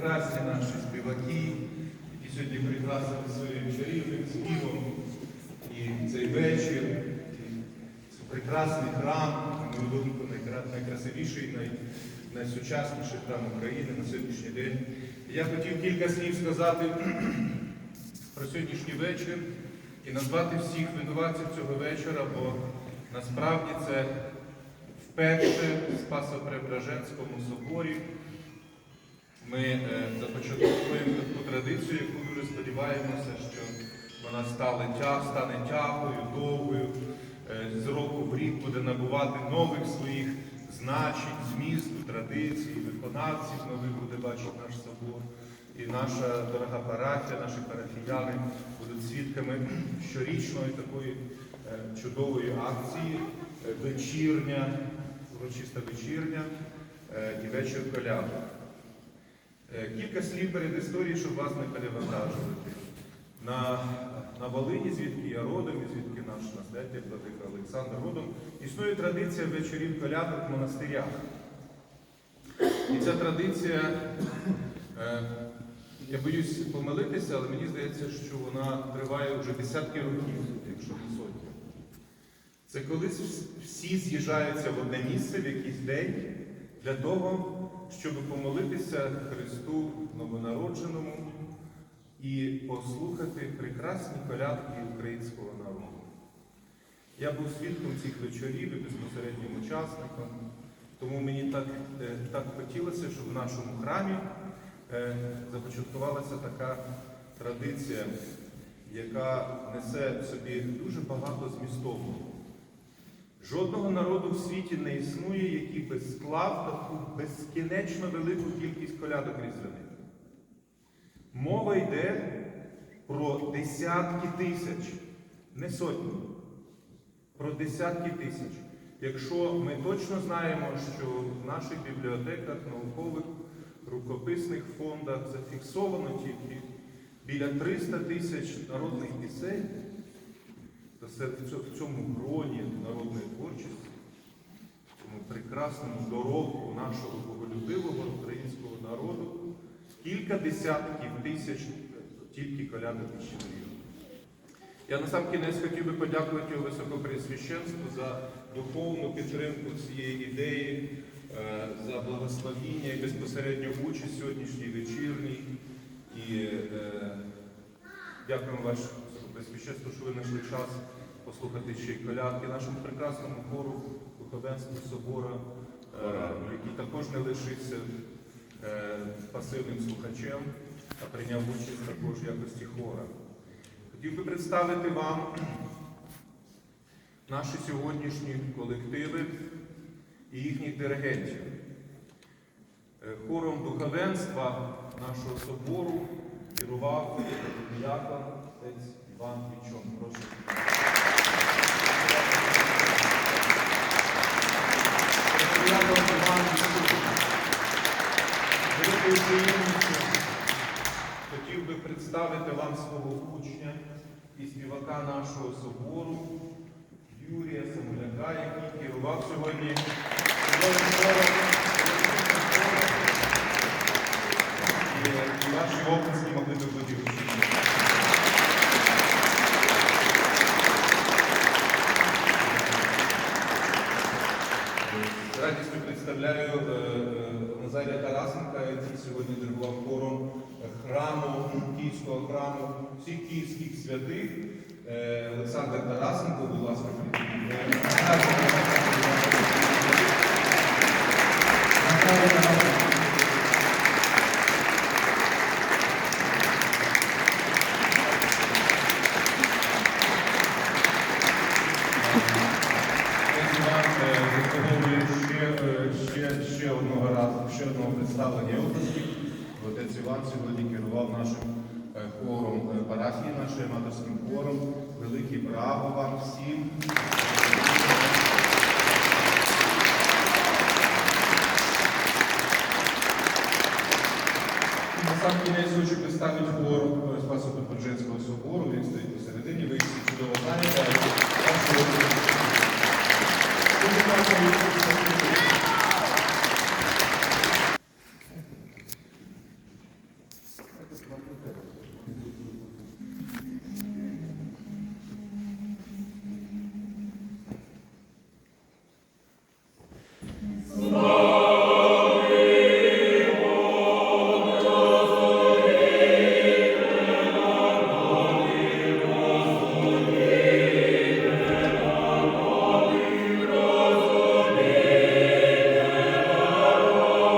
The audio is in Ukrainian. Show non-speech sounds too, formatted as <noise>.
прекрасні наші співаки, які сьогодні прикрасили своїм чарівним співом. І цей вечір, і прекрасний храм, на мою думку, найкрасивіший, най, найсучасніший храм України на сьогоднішній день. Я хотів кілька слів сказати <clears throat> про сьогоднішній вечір і назвати всіх винуватців цього вечора, бо насправді це вперше в Спасо-Преображенському соборі ми е, започатковуємо таку традицію, яку дуже сподіваємося, що вона стане, тя, стане тягою, довгою, е, з року в рік буде набувати нових своїх значень, змісту, традицій, виконавців нових буде бачити наш собор. І наша дорога парафія, наші парафіяни будуть свідками щорічної такої е, чудової акції, вечірня, урочиста вечірня і вечір коляду. Е, Кілька слів перед історією, щоб вас не перевантажувати. На, на Волині, звідки я родом, і звідки наш наслідник владика Олександр родом, існує традиція вечорів колядок в монастирях. І ця традиція, е, я боюсь помилитися, але мені здається, що вона триває вже десятки років, якщо не сотні. Це коли всі з'їжджаються в одне місце в якийсь день для того, щоб помолитися Христу новонародженому і послухати прекрасні колядки українського народу. Я був свідком цих вечорів і безпосереднім учасником, тому мені так, е, так хотілося, щоб в нашому храмі е, започаткувалася така традиція, яка несе в собі дуже багато змістовного. Жодного народу в світі не існує, який би склав таку безкінечно велику кількість колядок різдвяних. Мова йде про десятки тисяч, не сотні, про десятки тисяч. Якщо ми точно знаємо, що в наших бібліотеках, наукових, рукописних фондах зафіксовано тільки біля 300 тисяч народних пісень, то цьо- в цьому гроні в цьому прекрасному доробку нашого боголюбивого українського народу, кілька десятків тисяч тільки колядок і щедрів. Я на сам кінець хотів би подякувати його Високопреосвященству за духовну підтримку цієї ідеї, е, за благословіння і безпосередню участь сьогоднішній вечірній. І е, дякуємо ваше Високопреосвященство, що ви знайшли час послухати ще й колядки нашому прекрасному хору духовенству собора, е, який також не лишився е, пасивним слухачем, а прийняв участь також в якості хора. Хотів би представити вам наші сьогоднішні колективи і їхніх диригентів. Е, Хором духовенства нашого собору керував діякон отець Іван Вічон. Прошу. Діякон Іван Вічон. Великою приємністю хотів би представити вам свого учня і співака нашого собору Юрія Самоляка, який керував сьогодні. І, ваші області могли би бути гучніші. З радістю представляю е, е, Назарія Тарасенка, який сьогодні диригував хором храму, Київського храму всіх київських святих. Е, Олександр Тарасенко, будь ласка, прийдіть. Ось вам е, заслуговує ще, е, ще, одного разу, ще одного представлення області. Отець Іван сьогодні керував нашим е, хором е, парафії, нашим аматорським хором. Велике браво вам всім. Сам кінець хочу представити хор е, Спасо-Преображенського собору. Він стоїть посередині,